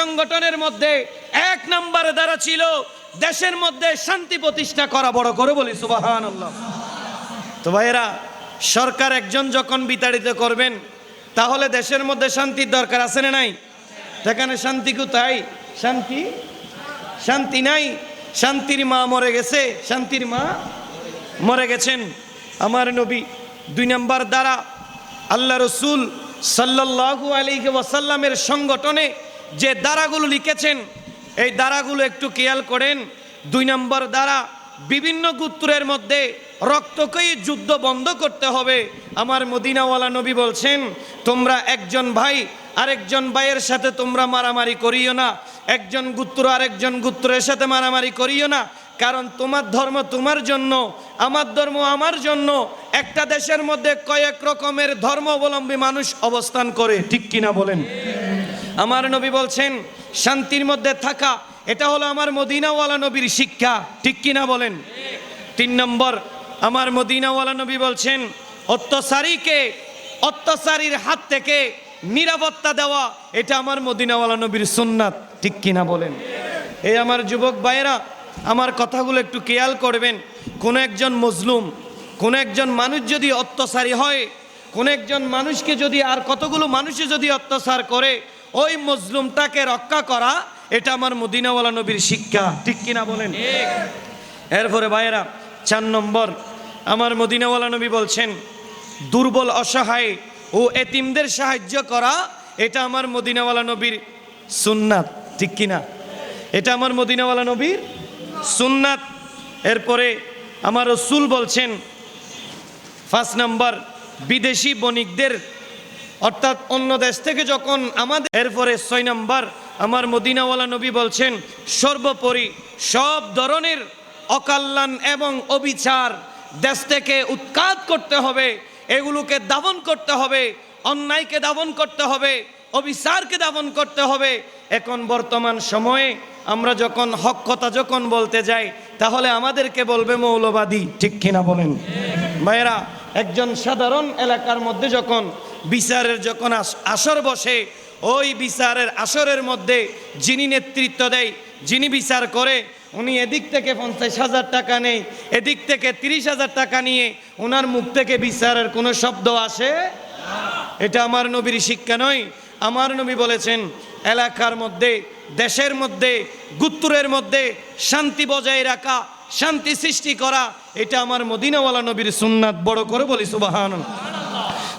সংগঠনের মধ্যে এক নম্বরে দ্বারা ছিল দেশের মধ্যে শান্তি প্রতিষ্ঠা করা বড় করে বলি সুবাহান তো ভাইয়েরা, সরকার একজন যখন বিতাড়িত করবেন, তাহলে দেশের মধ্যে শান্তির দরকার আছে না নাই? সেখানে শান্তি কোথায়? শান্তি? শান্তি নাই? শান্তির মা মরে গেছে, শান্তির মা মরে গেছেন। আমার নবী দুই নম্বর দ্বারা আল্লাহ রসুল সাল্লাহু আলাইহি ওয়াসাল্লামের সংগঠনে যে দ্বারাগুলো লিখেছেন, এই দ্বারাগুলো একটু খেয়াল করেন। দুই নম্বর দ্বারা, বিভিন্ন গোত্রের মধ্যে রক্তকেই যুদ্ধ বন্ধ করতে হবে। আমার মদিনাওয়ালা নবী বলছেন, তোমরা একজন ভাই, আরেকজন ভাইয়ের সাথে তোমরা মারামারি করিও না। একজন গুত্র, আরেকজন গুত্রের সাথে মারামারি করিও না। কারণ তোমার ধর্ম তোমার জন্য, আমার ধর্ম আমার জন্য। একটা দেশের মধ্যে কয়েক রকমের ধর্ম অবলম্বী মানুষ অবস্থান করে। ঠিক কিনা বলেন? আমার নবী বলছেন, শান্তির মধ্যে থাকা, এটা হলো আমার মদিনাওয়ালা নবীর শিক্ষা। ঠিক কিনা বলেন? তিন নম্বর, আমার মদিনাওয়ালা নবী বলছেন, অত্যাচারীকে, অত্যাচারীর হাত থেকে নিরাপত্তা দেওয়া, এটা আমার মদিনাওয়ালা নবীর সুন্নাত। ঠিক কিনা বলেন? এই আমার যুবক ভাইয়েরা, আমার কথাগুলো একটু খেয়াল করবেন। কোন একজন মজলুম, কোন একজন মানুষ যদি অত্যাচারী হয়, কোন একজন মানুষকে যদি আর কতগুলো মানুষে যদি অত্যাচার করে ওই মজলুমটাকে রক্ষা করা, এটা আমার মদিনাওয়ালা নবীর শিক্ষা। ঠিক কিনা বলেন? এরপরে ভাইয়েরা, চার নম্বর, আমার মদিনাওয়ালা নবী বলছেন, দুর্বল, অসহায় ও এতিমদের সাহায্য করা, এটা আমার মদিনাওয়ালা নবীর সুন্নাত। ঠিক কিনা? এটা আমার মদিনাওয়ালা নবীর সুন্নাত। এরপরে আমার রসুল বলছেন ফার্স্ট নাম্বার, বিদেশি বণিকদের অর্থাৎ অন্য দেশ থেকে যখন আমাদের এরপরে ছয় নম্বর, আমার মদিনাওয়ালা নবী বলছেন, সর্বোপরি সব ধরনের অকল্যাণ এবং অবিচার দেশ থেকে উৎখাত করতে হবে, এগুলোকে দাবন করতে হবে, অন্যায়কে দাবন করতে হবে, অবিচারকে দাবন করতে হবে। এখন বর্তমান সময়ে আমরা যখন হক কথা যখন বলতে যাই, তাহলে আমাদেরকে বলবে মৌলবাদী, ঠিক কিনা বলেন? ভাইয়েরা, একজন সাধারণ এলাকার মধ্যে যখন বিচারের যখন আস- আসর বসে, ওই বিচারের আসরের মধ্যে যিনি নেতৃত্ব দেয়, যিনি বিচার করে, উনি এদিক থেকে পঞ্চাশ হাজার টাকা নেই এদিক থেকে তিরিশ হাজার টাকা নিয়ে ওনার মুখ থেকে বিচারের কোনো শব্দ আসে? এটা আমার নবীর শিক্ষা নয়। আমার নবী বলেছেন, এলাকার মধ্যে, দেশের মধ্যে, গুত্তুরের মধ্যে শান্তি বজায় রাখা, শান্তি সৃষ্টি করা, এটা আমার মদিনাওয়ালা নবীর সুন্নাত বড় করে বলি সুবাহান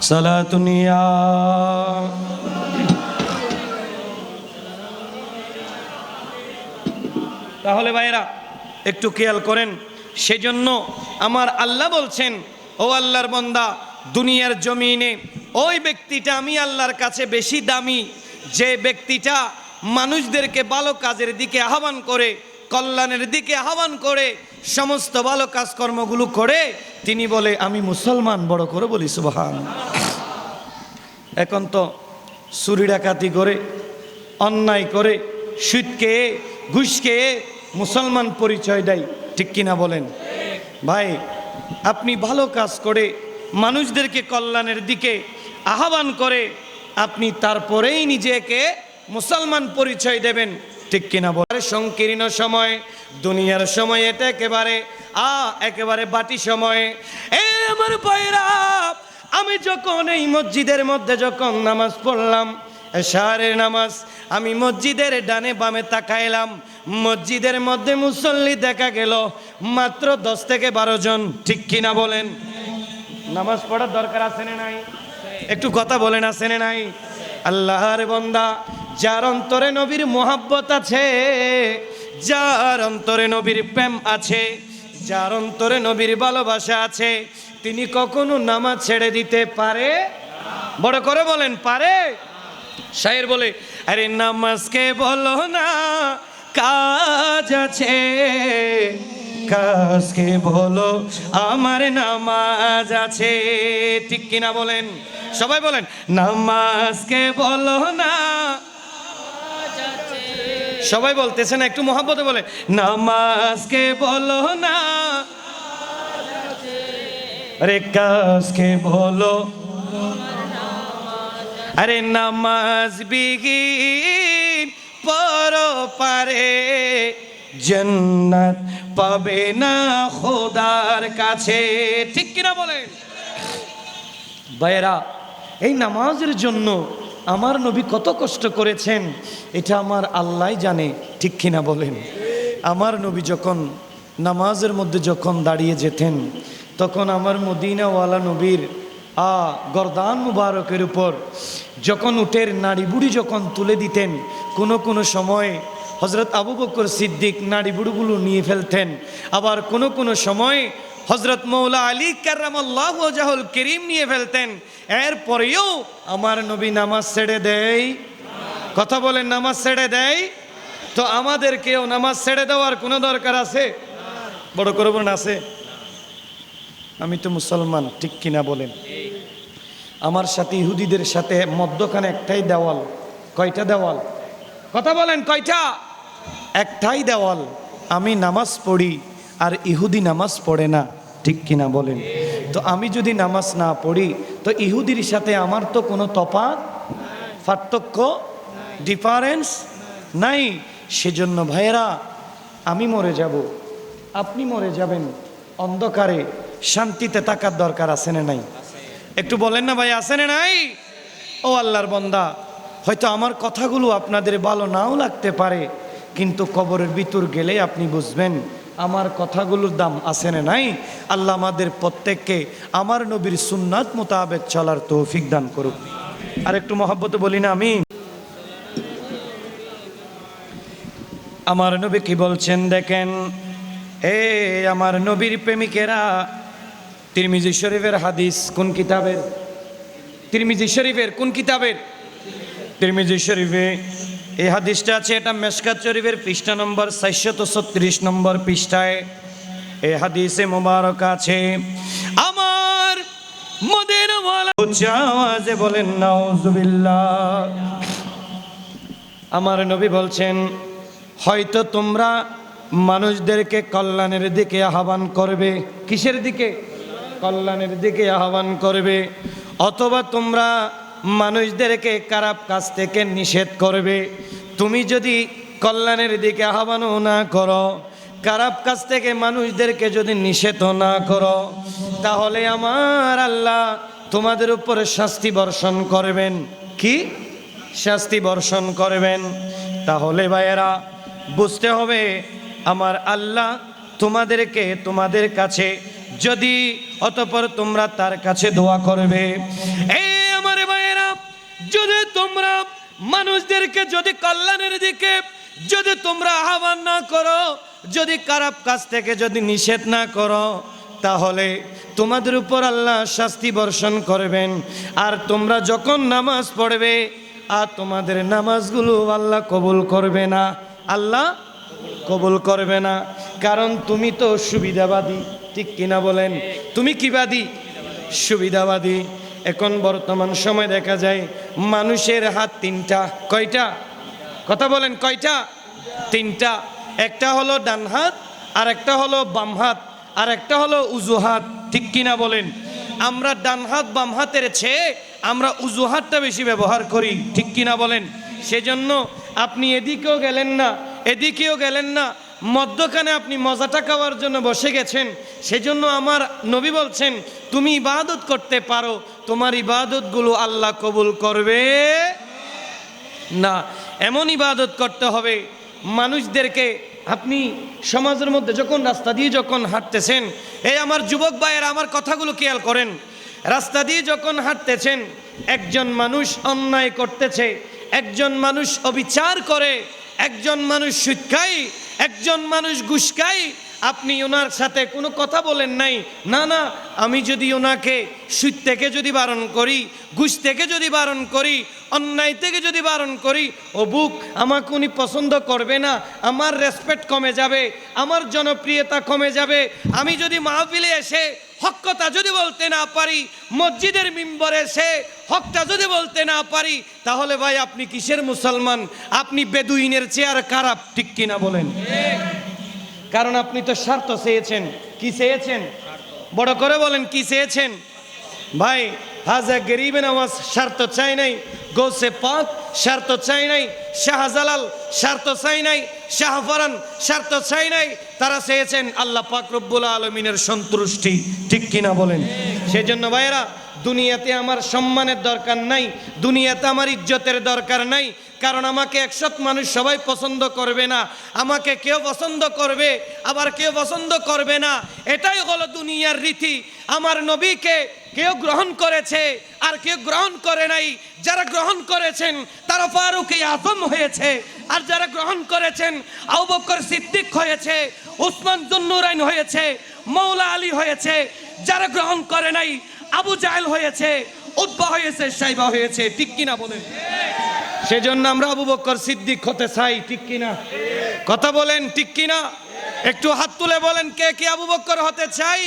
সালাতুনিয়া তাহলে ভাইরা একটু খেয়াল করেন, সেজন্য আমার আল্লাহ বলছেন, ও আল্লাহর বন্দা, দুনিয়ার জমিনে ওই ব্যক্তিটা আমি আল্লাহর কাছে বেশি দামি, যে ব্যক্তিটা মানুষদেরকে ভালো কাজের দিকে আহ্বান করে কল্যাণের দিকে আহ্বান করে, সমস্ত ভালো কাজকর্মগুলো করে, তিনি বলে, আমি মুসলমান, বড় করে বলি, সুবহান। এখন তো চুরি ডাকাতি করে, অন্যায় করে, সুদ ঘুষকে মুসলমান পরিচয় দেয়, ঠিক কিনা বলেন? ভাই, আপনি ভালো কাজ করে মানুষদেরকে কল্যাণের দিকে আহ্বান করে, আপনি তারপরেই নিজেকে মুসলমান পরিচয় দেবেন। ঠিক কিনা বলে। সংকীর্ণ সময়, দুনিয়ার সময় এটা একেবারে, আ, একেবারে বাটি সময়। এ আমার পায়রা আমি যখন এই মসজিদের মধ্যে যখন নামাজ পড়লাম, এশারের নামাজ, আমি মসজিদের ডানে বামে তাকাইলাম। মসজিদের মধ্যে মুসল্লি দেখা গেল মাত্র দশ থেকে বারো জন, ঠিক কিনা বলেন? নামাজ পড়ার দরকার আছে না নাই? একটু কথা বলেন, আছে না নাই? আল্লাহর বন্দা যার অন্তরে নবীর মোহাব্বত আছে, যার অন্তরে নবীর প্রেম আছে, যার অন্তরে নবীর ভালোবাসা আছে, তিনি কখনো নামাজ ছেড়ে দিতে পারে? বড় করে বলেন, পারে? শায়ের বলে, আরে নামাজকে বলো না, কাজ আছে। কাজকে বলো, আমার নামাজ আছে। ঠিক কিনা বলেন? সবাই বলেন নামাজকে বলো না সবাই বলতেছে না, একটু মহাব্বতে বলে, নামাজকে বলো না। আরে, কাজকে বলো। আরে নামাজ বিগিন পারে, জান্নাত পাবে না খোদার কাছে। ঠিক কিনা বলেন? ভাইয়েরা, এই নামাজের জন্য আমার নবী কত কষ্ট করেছেন, এটা আমার আল্লাহ জানে, ঠিক কিনা বলেন? আমার নবী যখন নামাজের মধ্যে যখন দাঁড়িয়ে যেতেন, তখন আমার মদিনাওয়ালা নবীর, আ, গরদান মুবারকের উপর যখন উটের নাড়ি বুড়ি যখন তুলে দিতেন, কোনো কোনো সময় হজরত আবু বকর সিদ্দিক নাড়ি বুড়িগুলো নিয়ে ফেলতেন, আবার কোনো কোনো সময় হজরত মৌলা আলী কার্রামাল্লাহ জাহুল করিম নিয়ে ফেলতেন। এরপরেও আমার নবী নামাজ ছেড়ে দেয়। কথা বলেন, নামাজ ছেড়ে দেয়? তো আমাদেরকেও নামাজ ছেড়ে দেওয়ার কোনো দরকার আছে? বড় করে বলেন আছে? আমি তো মুসলমান, ঠিক কিনা বলেন? আমার সাথে ইহুদিদের সাথে মধ্যখানে একটাই দেওয়াল। কয়টা দেওয়াল? কথা বলেন, কয়টা? একটাই দেওয়াল। আমি নামাজ পড়ি। আর ইহুদি নামাজ পড়ে না, ঠিক কিনা বলেন? তো আমি যদি নামাজ না পড়ি, তো ইহুদির সাথে আমার তো কোনো তফাৎ পার্থক্য ডিফারেন্স নাই। সেজন্য ভাইয়েরা, আমি মরে যাব, আপনি মরে যাবেন, অন্ধকারে শান্তিতে থাকার দরকার আছে না নাই? একটু বলেন না ভাই, আছে না নাই? ও আল্লাহর বন্দা, হয়তো আমার কথাগুলো আপনাদের ভালো নাও লাগতে পারে, কিন্তু কবরের ভিতর গেলে আপনি বুঝবেন আমার কথাগুলোর দাম আছে না নাই? আল্লাহ আমাদের প্রত্যেককে আমার নবীর সুন্নাত মোতাবেক চলার তৌফিক দান করুক। আর একটু মহব্বত বলি না আমি আমার নবী কি বলছেন দেখেন? এ আমার নবীর প্রেমিকেরা, তিরমিজি শরীফের হাদিস কোন কিতাবের? তিরমিজি শরীফের কোন কিতাবের? তিরমিজি শরীফে এই হাদিসটা আছে, এটা মেশকাত শরীফের পৃষ্ঠা নম্বর চারশত ছত্রিশ নম্বর পৃষ্ঠায়। এই হাদিসে মোবারক আছে, আমার মদের আওয়াজে বলেন, নাউজুবিল্লাহ। আমার নবী বলছেন, হয়তো তোমরা মানুষদেরকে কল্যাণের দিকে আহ্বান করবে। কিসের দিকে? কল্যাণের দিকে আহ্বান করবে। অথবা তোমরা মানুষদেরকে খারাপ কাজ থেকে নিষেধ করবে। তুমি যদি কল্যাণের দিকে আহ্বানও না করো, খারাপ কাজ থেকে মানুষদেরকে যদি নিষেধ না করো, তাহলে আমার আল্লাহ তোমাদের উপরে শাস্তি বর্ষণ করবেন। কি? শাস্তি বর্ষণ করবেন। তাহলে ভাইয়েরা, বুঝতে হবে আমার আল্লাহ তোমাদেরকে তোমাদের কাছে, যদি অতপর তোমরা তার কাছে দোয়া করবে। এই আমার ভাইয়েরা যদি তোমরা মানুষদেরকে যদি কল্যাণের দিকে যদি তোমরা আহ্বান না করো, যদি খারাপ কাজ থেকে যদি নিষেধ না করো, তাহলে তোমাদের উপর আল্লাহ শাস্তি বর্ষণ করবেন। আর তোমরা যখন নামাজ পড়বে, আর তোমাদের নামাজগুলো আল্লাহ কবুল করবে না। আল্লাহ কবুল করবে না। কারণ তুমি তো সুবিধাবাদী, ঠিক কিনা বলেন? তুমি কি বাদী? সুবিধাবাদী। এখন বর্তমান সময় দেখা যায় মানুষের হাত তিনটা। কয়টা? কথা বলেন, কয়টা? তিনটা। একটা হলো ডান হাত আর একটা হলো বাম হাত আর একটা হলো উজু হাত ঠিক কিনা বলেন? আমরা ডান হাত, বাম হাতের চেয়ে আমরা উজু হাতটা বেশি ব্যবহার করি। ঠিক কিনা বলেন? সেজন্য আপনি এদিকেও গেলেন না, এদিকেও গেলেন না মধ্যখানে আপনি মজাটা খাওয়ার জন্য বসে গেছেন, সেজন্য আমার নবী বলছেন, তুমি ইবাদত করতে পারো, তোমার ইবাদতগুলো আল্লাহ কবুল করবে। না, এমন ইবাদত করতে হবে, মানুষদেরকে আপনি সমাজের মধ্যে যখন, রাস্তা দিয়ে যখন হাঁটতেছেন, এই আমার যুবক ভাইয়েরা, আমার কথাগুলো খেয়াল করেন। রাস্তা দিয়ে যখন হাঁটতেছেন, একজন মানুষ অন্যায় করতেছে, একজন মানুষ অবিচার করে, একজন মানুষ সুৎখাই একজন মানুষ গুসকাই আপনি ওনার সাথে কোনো কথা বলেন নাই। না না, আমি যদি ওনাকে সুদ থেকে যদি বারণ করি, ঘুষ থেকে যদি বারণ করি, অন্যায় থেকে যদি বারণ করি, ও বুক আমাকে উনি পছন্দ করবে না, আমার রেসপেক্ট কমে যাবে, আমার জনপ্রিয়তা কমে যাবে, আমি যদি মাহফিলে এসে হক কথা যদি বলতে না পারি, মসজিদের মিম্বরে সে হকটা যদি বলতে না পারি, তাহলে ভাই আপনি কিসের মুসলমান? আপনি বেদুইনের চেয়ার খারাপ ঠিক কিনা বলেন? কারণ আপনি তো স্বার্থ চেয়েছেন। কি চেয়েছেন? বড় করে বলেন, কি চেয়েছেন? ভাই হাজা গরিবে নামাজ স্বার্থ চাই নাই, গোসে পাক স্বার্থ চাই নাই, শাহজালাল স্বার্থ চাই নাই, শাহফরান স্বার্থ চাই নাই। তারা চেয়েছেন আল্লাহ পাক রব্বুল আলমিনের সন্তুষ্টি, ঠিক কিনা বলেন? সেই জন্য ভাইয়েরা, দুনিয়াতে আমার সম্মানের দরকার নাই, দুনিয়াতে আমার ইজ্জতের দরকার নাই, কারণ আমাকে একশত মানুষ সবাই পছন্দ করবে না। আমাকে কেউ পছন্দ করবে, আবার কেউ পছন্দ করবে না। এটাই হলো দুনিয়ার রীতি। আমার নবীকে কেউ গ্রহণ করেছে আর কেউ গ্রহণ করে নাই। যারা গ্রহণ করেছেন, তারা ফারুক আজম হয়েছে। আর যারা গ্রহণ করেছেন, আবু বকর সিদ্দিক হয়েছে, উসমান জুন্নুরাইন হয়েছে মৌলা আলী হয়েছে। যারা গ্রহণ করে নাই, আবু জাহেল হয়েছে উদ্বা হয়েছে, সাইবা হয়েছে। ঠিক কিনা বলেন? সেজন্য আমরা আবু বকর সিদ্দিক হতে চাই, ঠিক কিনা? কথা বলেন, ঠিক কিনা? একটু হাত তুলে বলেন, কে কে আবু বকর হতে চাই?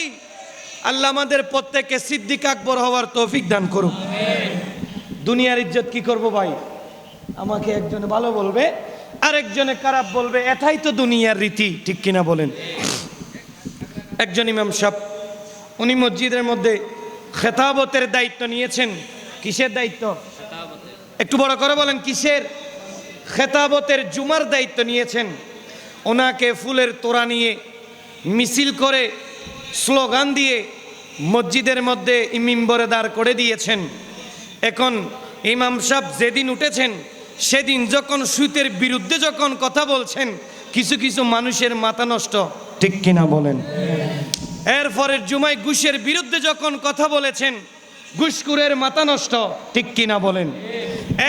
আল্লাহ আমাদের প্রত্যেককে সিদ্দিক আকবর হওয়ার তৌফিক দান করুক। দুনিয়ার ইজ্জত কি করব ভাই? আমাকে একজনে ভালো বলবে, আরেকজনে খারাপ বলবে, এটাই তো দুনিয়ার রীতি, ঠিক কিনা বলেন? একজন ইমাম সাহেব, উনি মসজিদের মধ্যে খেতাবতের দায়িত্ব নিয়েছেন। কিসের দায়িত্ব? একটু বড় করে বলেন, কিসের? খেতাবতের জুমার দায়িত্ব নিয়েছেন। ওনাকে ফুলের তোড়া নিয়ে মিছিল করে স্লোগান দিয়ে মসজিদের মধ্যে মিম্বরে দাঁড় করে দিয়েছেন। এখন ইমাম সাহেব যেদিন উঠেছেন, সেদিন যখন সুতের বিরুদ্ধে যখন কথা বলছেন, কিছু কিছু মানুষের মাথা নষ্ট। ঠিক কিনা বলেন? এরপরের জুমায় ঘুষের বিরুদ্ধে যখন কথা বলেছেন ঘুষকুরের মাথা নষ্ট। ঠিক কিনা বলেন?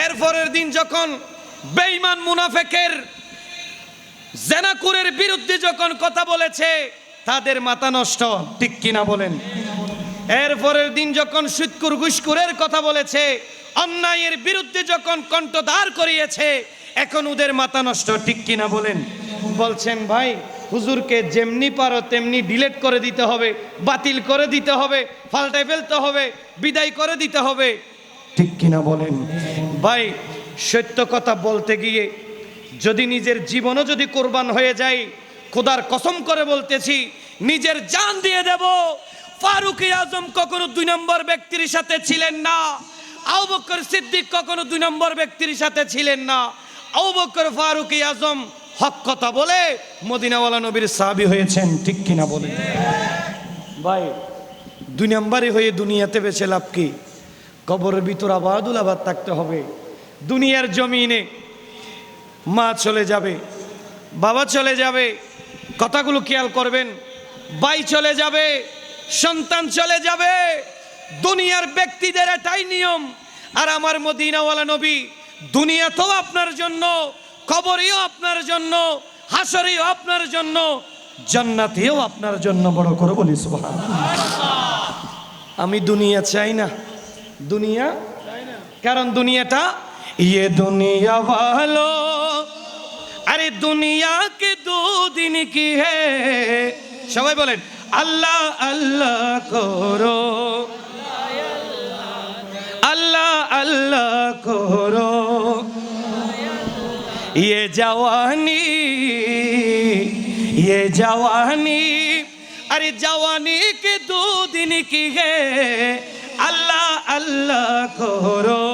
এরপরের দিন যখন বেঈমান মুনাফেকের জেনাকুরের বিরুদ্ধে যখন কথা বলেছে, তাদের মাথা নষ্ট। ঠিক কিনা বলেন? এরপরের দিন যখন সুৎকুর ঘুষকুরের কথা বলেছে, অন্যায়ের বিরুদ্ধে যখন কণ্ঠ দাঁড় করিয়েছে, এখন ওদের মাথা নষ্ট, ঠিক কিনা বলেন? বলছেন, ভাই, হুজুরকে যেমনি পারো তেমনি ডিলেট করে দিতে হবে, বাতিল করে দিতে হবে পাল্টাই ফেলতে হবে, বিদায় করে দিতে হবে। ঠিক কিনা বলেন? ভাই, সত্য কথা বলতে গিয়ে যদি নিজের জীবনও যদি কোরবান হয়ে যায়, খোদার কসম করে বলতেছি, নিজের জান দিয়ে দেব ফারুক আজম কখনো দুই নম্বর ব্যক্তির সাথে ছিলেন না। আবু বকর সিদ্দিক কখনো দুই নম্বর ব্যক্তির সাথে ছিলেন না। আবু বকর, ফারুক আজম হক কথা বলে মদিনাওয়ালা নবীর সাহাবী হয়েছেন, ঠিক কিনা বলে ভাই, দুই নম্বরই হয়ে দুনিয়াতে বেছে লাভ কি? কবরের ভিতর আবাদুল আবাদ থাকতে হবে। দুনিয়ার জমিনে মা চলে যাবে, বাবা চলে যাবে, কথাগুলো খেয়াল করবেন, ভাই চলে যাবে সন্তান চলে যাবে। দুনিয়ার ব্যক্তিদের এটাই নিয়ম। আর আমার মদিনাওয়ালা নবী দুনিয়াতেও আপনার জন্য, কবরেও আপনার জন্য হাসরেও আপনার জন্য, জান্নাতেও আপনার জন্য বড় করে বলি সুবহান আমি দুনিয়া চাই না। দুনিয়া? কারণ দুনিয়াটা ইয়ে দুনিয়া ভালো আরে দুনিয়া কে দু কি হে? সবাই বলেন আল্লাহ আল্লাহ করো আল্লাহ আল্লাহ করো ये जवानी ये जवानी अरे जवानी के दो दिन की है अल्लाह अल्लाह करो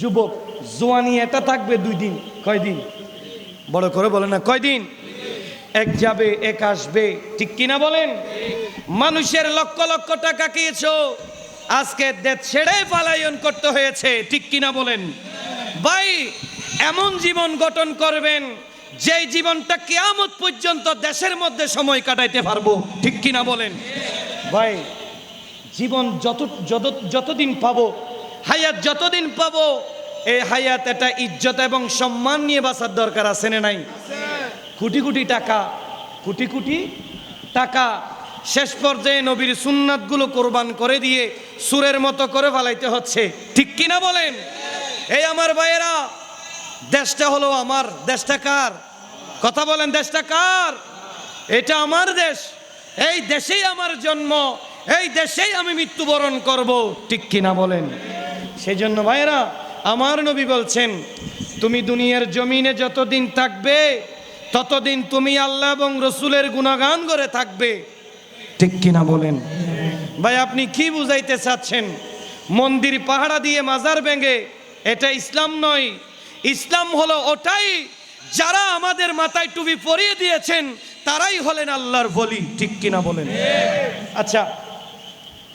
যুবক জোয়ানি এটা থাকবে দুই দিন কয়দিন বড় করে বলে না কয়দিন এক যাবে, এক আসবে। ঠিক কিনা বলেন? মানুষের লক্ষ লক্ষ টাকা খেয়েছো আজকে দেশ ছেড়ে পালায়ন করতে হয়েছে। ঠিক কিনা বলেন? ভাই, এমন জীবন গঠন করবেন, যেই জীবনটা কেয়ামত পর্যন্ত দেশের মধ্যে সময় কাটাইতে পারব। ঠিক কিনা বলেন? ভাই, জীবন যত যত, যতদিন পাবো, হায়াত যতদিন পাবো, এই হায়াত এটা ইজ্জত এবং সম্মান নিয়ে বাঁচার দরকার আছে না নাই? কোটি কোটি টাকা, কোটি কোটি টাকা শেষ পর্যায়ে নবীর সুন্নাতগুলো কোরবান করে দিয়ে সুরের মতো করে ফেলাইতে হচ্ছে। ঠিক কিনা বলেন? এই আমার ভাইয়েরা, দেশটা হলো আমার। দেশটা কার? কথা বলেন, দেশটা কার? এটা আমার দেশ। এই দেশেই আমার জন্ম। এই দেশেই আমি মৃত্যুবরণ করব। ঠিক কিনা বলেন? সেই জন্য ভাইয়েরা, আমার নবী বলছেন, তুমি দুনিয়ার জমিনে যতদিন থাকবে ততদিন তুমি আল্লাহ এবং রসুলের গুণাগান করে থাকবে। ঠিক কিনা বলেন? ভাই আপনি কি বুঝাইতে চাচ্ছেন? মন্দির পাহাড়া দিয়ে মাজার ভেঙে এটা ইসলাম নয়। ইসলাম হলো ওটাই যারা আমাদের মাথায় টুপি পরিয়ে দিয়েছেন তারাই হলেন আল্লাহর বলি। ঠিক কিনা বলেন? আচ্ছা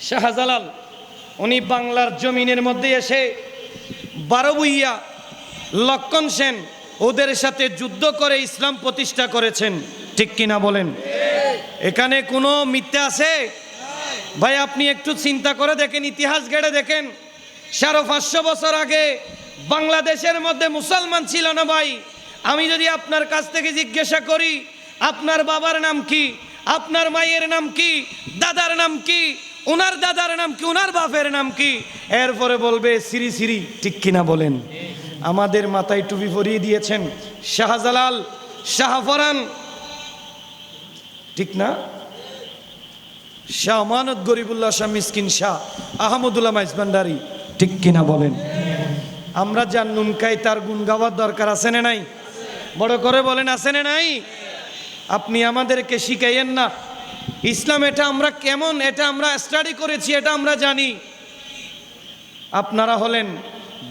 শাহজালাল উনি বাংলার জমিনের মধ্যে এসে বারো বুইয়া লক্ষণ সেন ওদের সাথে যুদ্ধ করে ইসলাম প্রতিষ্ঠা করেছেন। ঠিক কিনা বলেন? এখানে কোনো মিথ্যা আছে? ভাই, আপনি একটু চিন্তা করে দেখেন, ইতিহাস গেড়ে দেখেন। সাড়ে পাঁচশো বছর আগে বাংলাদেশের মধ্যে মুসলমান ছিল না ভাই। আমি যদি আপনার কাছ থেকে জিজ্ঞাসা করি, আপনার বাবার নাম কি? আপনার মায়ের নাম কি? দাদার নাম কি? ওনার দাদার নাম কি? ওনার বাপের নাম কি? এরপরে বলবে, সিরি সিরি। ঠিক কিনা বলেন? আমাদের মাথায় টুপি পরিয়ে দিয়েছেন শাহজালাল, শাহফরান। ঠিক না? শাহ মানত গরিবুল্লাহ শাহ মিসকিন শাহ আহমদুল্লাহ মাইজবান্ডারি ঠিক কিনা বলেন? আমরা যার নুন খাই, তার গুণ গাওয়ার দরকার আছে না নাই? বড় করে বলেন, আছে না নাই? আপনি আমাদেরকে শিখাইয়েন না। ইসলাম, এটা আমরা কেমন? এটা আমরা স্টাডি করেছি, এটা আমরা জানি। আপনারা হলেন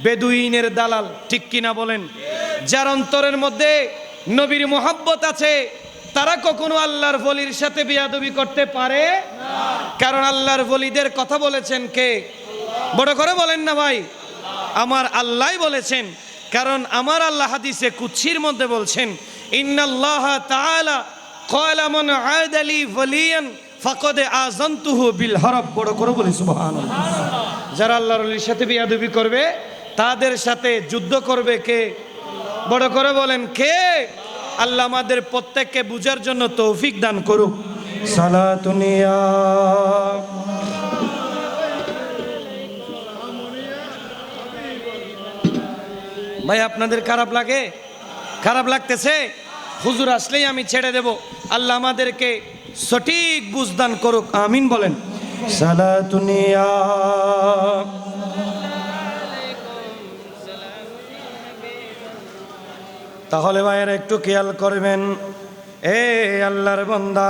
বেদুইনের দালাল, ঠিক কিনা বলেন? যার অন্তরের মধ্যে নবীর মোহাব্বত আছে, তারা কখনো আল্লাহর বলির সাথে বিয়াদবি করতে পারে কারণ আল্লাহর বলিদের কথা বলেছেন কে? বড় করে বলেন না ভাই। আমার আল্লাহ বলেছেন, কারণ আমার আল্লাহ হাদিসে কুচ্ছির মধ্যে বলছেন বিল বড় করে যারা আল্লাহর সাথে বিয়াদবি করবে তাদের সাথে যুদ্ধ করবে কে? বড় করে বলেন কে? আল্লাহ আমাদের প্রত্যেককে বুঝার জন্য তৌফিক দান করুক। সালাতুনিয়া ভাই আপনাদের খারাপ লাগে? খারাপ লাগতেছে? হুজুর আসলেই আমি ছেড়ে দেব। আল্লাহ আমাদেরকে সঠিক বুঝদান করুক আমিন বলেন। সালাতুনিয়া তাহলে ভাইয়ের একটু খেয়াল করবেন। এ আল্লাহর বন্দা,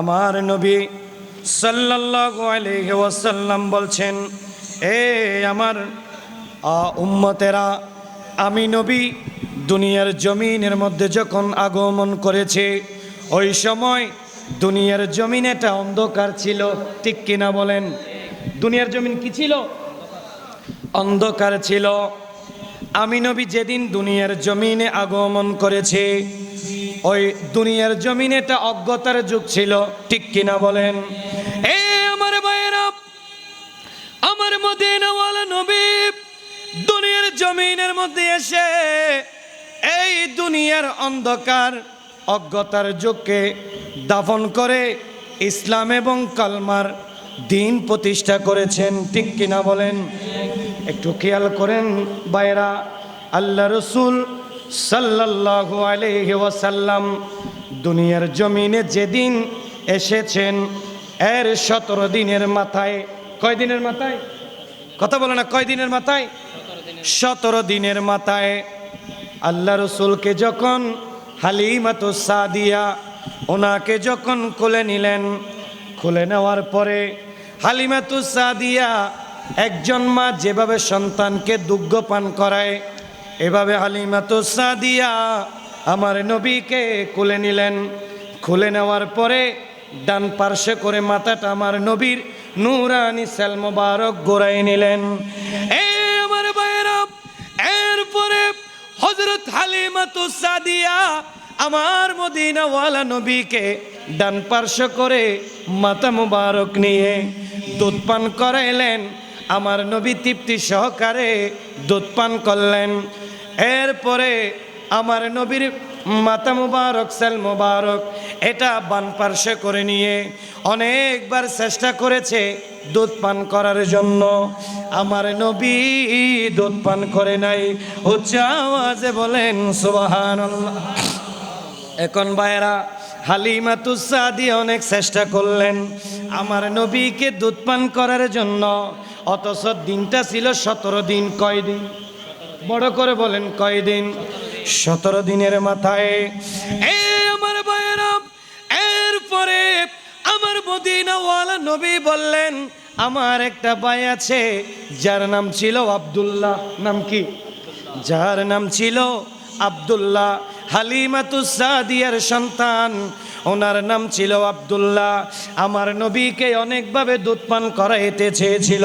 আমার নবী সাল্লাল্লাহু আলাইহি ওয়াসাল্লাম বলছেন, এ আমার উম্মতেরা, আমি নবী দুনিয়ার জমিনের মধ্যে যখন আগমন করেছে, ওই সময় দুনিয়ার জমিন এটা অন্ধকার ছিল, ঠিক কিনা বলেন? দুনিয়ার জমিন কি ছিল? অন্ধকার ছিল। আমি নবী যেদিন দুনিয়ার জমিনে আগমন করেছে, ওই দুনিয়ার জমিন এটা অজ্ঞতার যুগ ছিল, ঠিক কিনা বলেন? এ আমার ভাইয়েরা আমার মদিনাওয়ালা নবী দুনিয়ার জমিনের মধ্যে এসে এই দুনিয়ার অন্ধকার, অজ্ঞতার যুগকে দাফন করে ইসলাম এবং কালমার দিন প্রতিষ্ঠা করেছেন, ঠিক কিনা বলেন? একটু খেয়াল করেন বাইরা আল্লাহ রসুল সাল্লাল্লাহু আলাইহি ওয়াসাল্লাম দুনিয়ার জমিনে যেদিন এসেছেন, এর সতেরো দিনের মাথায়, কয় দিনের মাথায়? কথা বলে না, কয় দিনের মাথায়? সতেরো দিনের মাথায় আল্লাহ রসুলকে যখন হালিমাতো সাদিয়া ওনাকে যখন খুলে নিলেন খুলে নেওয়ার পরে হালিমাতু সাদিয়া একজন মা যেভাবে সন্তানকে দুগ্ধ পান করায়, এভাবে হালিমাতু সাদিয়া আমার নবীকে খুলে নিলেন। খুলে নেওয়ার পরে ডান পার্শ্বে করে মাথাটা আমার নবীর নুরানি সেল মোবারক গোড়াই নিলেন। এ আমার ভাইয়েরা, এরপরে হজরত হালিমাতু সাদিয়া আমার মদিনাওয়ালা নবীকে ডান পার্শ্ব করে মাথা মুবারক নিয়ে দুধ পান করাইলেন। আমার নবী তৃপ্তি সহকারে দুধ পান করলেন। এরপরে আমার নবীর মাতা মুবারক, সেল মুবারক, এটা বান পার্শ্বে করে নিয়ে অনেকবার চেষ্টা করেছে দুধ পান করার জন্য। আমার নবী দুধ পান করে নাই। উচ্চ আওয়াজে বলেন সুবাহান এখন ভাইরা হালিমা তুসাদি অনেক চেষ্টা করলেন। আমার নবীকে দুধ পান করার জন্য অথচ দিনটা ছিল সতেরো দিন, কয় দিন? বড় করে বলেন কয়দিন সতেরো দিনের মাথায়, এ আমার এরপরে আমার মদিনাওয়ালা নবী বললেন, আমার একটা ভাই আছে, যার নাম ছিল আব্দুল্লাহ। নাম কি? যার নাম ছিল আব্দুল্লাহ। হালিমাতুসাদিয়ার সন্তান। ওনার নাম ছিল আব্দুল্লাহ। আমার নবীকে অনেকভাবে দুধ পান করাইতে চেয়েছিল।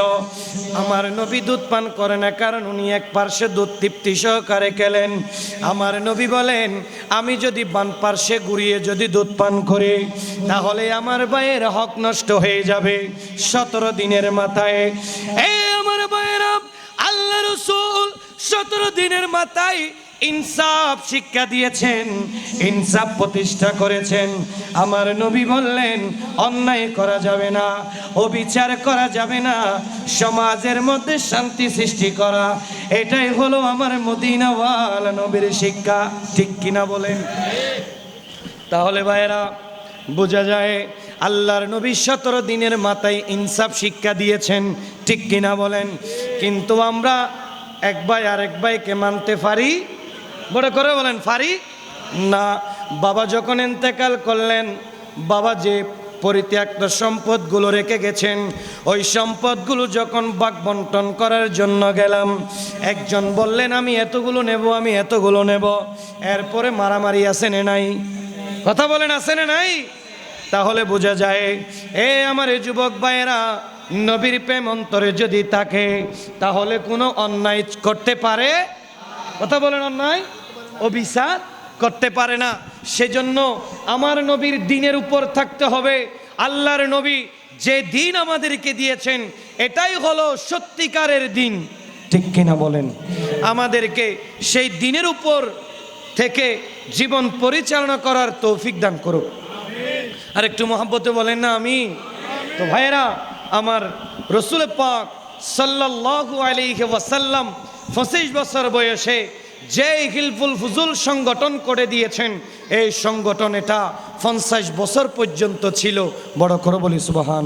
আমার নবী দুধ পান করে না, কারণ উনি এক পার্শ্বে দুধ তৃপ্তি সহকারে খেলেন। আমার নবী বলেন, আমি যদি বান পার্শ্বে ঘুরিয়ে যদি দুধ পান করি, তাহলে আমার ভাইয়ের হক নষ্ট হয়ে যাবে সতেরো দিনের মাথায়। এই আমার ভাইয়েরা আল্লাহ রসুল সতেরো দিনের মাথায় ইনসাফ শিক্ষা দিয়েছেন, ইনসাফ প্রতিষ্ঠা করেছেন। আমার নবী বললেন, অন্যায় করা যাবে না, অবিচার করা যাবে না, সমাজের মধ্যে শান্তি সৃষ্টি করা। এটাই হলো আমার মদিনাওয়াল নবীর শিক্ষা, ঠিক কিনা বলেন? তাহলে ভাইরা বোঝা যায় আল্লাহর নবী সতেরো দিনের মাথায় ইনসাফ শিক্ষা দিয়েছেন, ঠিক কিনা বলেন? কিন্তু আমরা এক ভাই আরেক ভাইকে মানতে পারি বড় করে বলেন পারি না বাবা যখন ইন্তেকাল করলেন বাবা যে পরিত্যক্ত সম্পদগুলো রেখে গেছেন ওই সম্পদগুলো যখন বাক বন্টন করার জন্য গেলাম একজন বললেন আমি এতগুলো নেব আমি এতগুলো নেব। এরপরে মারামারি আছে না নাই? কথা বলেন আছে না নাই? তাহলে বোঝা যায় এ আমার এই যুবক ভাইয়েরা নবীর প্রেম অন্তরে যদি থাকে তাহলে কোনো অন্যায় করতে পারে? কথা বলেন অন্যায়? অভিশাপ করতে পারে না। সেজন্য আমার নবীর দিনের উপর থাকতে হবে। আল্লাহর নবী যে দিন আমাদেরকে দিয়েছেন এটাই হলো সত্যিকারের দিন। ঠিক কিনা বলেন? আমাদেরকে সেই দিনের উপর থেকে জীবন পরিচালনা করার তৌফিক দান করুক। আর একটু মহাব্বতে বলেন না আমি তো ভাইয়েরা আমার রসুল পাক সাল্লাল্লাহু আলাইহি ওয়াসাল্লাম পঁচিশ বছর বয়সে যে হিলফুল ফুজুল সংগঠন করে দিয়েছেন, এই সংগঠন এটা পঞ্চাশ বছর পর্যন্ত ছিল। বড় করে বলি সুবাহান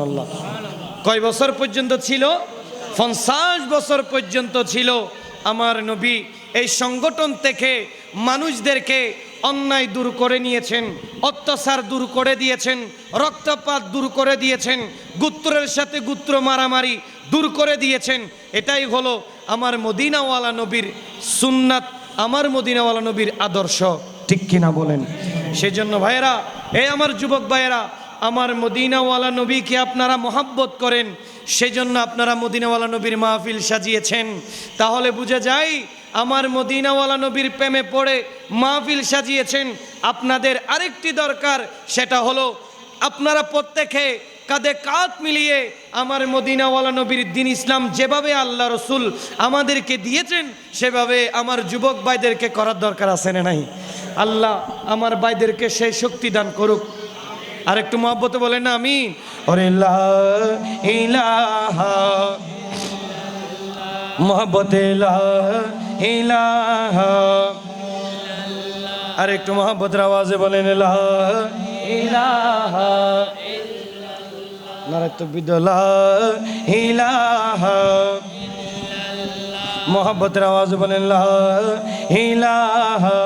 কয় বছর পর্যন্ত ছিল? পঞ্চাশ বছর পর্যন্ত ছিল। আমার নবী এই সংগঠন থেকে মানুষদেরকে অন্যায় দূর করে নিয়েছেন, অত্যাচার দূর করে দিয়েছেন, রক্তপাত দূর করে দিয়েছেন, গুত্রের সাথে গুত্র মারামারি দূর করে দিয়েছেন। এটাই হলো আমার মদিনাওয়ালা নবীর সুন্নাত। আমার মদিনাওয়ালা নবীর আদর্শ। ঠিক কিনা বলেন? সেজন্য ভাইয়েরা এই আমার যুবক ভাইয়েরা আমার মদিনাওয়ালা নবীকে আপনারা মহাব্বত করেন সেজন্য আপনারা মদিনাওয়ালা নবীর মাহফিল সাজিয়েছেন। তাহলে বুঝে যায় আমার মদিনাওয়ালা নবীর প্রেমে পড়ে মাহফিল সাজিয়েছেন। আপনাদের আরেকটি দরকার সেটা হলো আপনারা প্রত্যেকে কাঁধে কাঁধ মিলিয়ে আমার মদিনাওয়ালা নবীর দিন ইসলাম যেভাবে আল্লাহ রসুল আমাদেরকে দিয়েছেন, সেভাবে আমার যুবক ভাইদেরকে করার দরকার আছে না নাই? আল্লাহ আমার ভাইদেরকে সেই শক্তি দান করুক। আর একটু মহব্বতে বলেন না আমি ওরে আর একটু মহব্বতের আওয়াজে বলেন ইলাহা মহব্বতের আওয়াজ বলেন ইলাহা।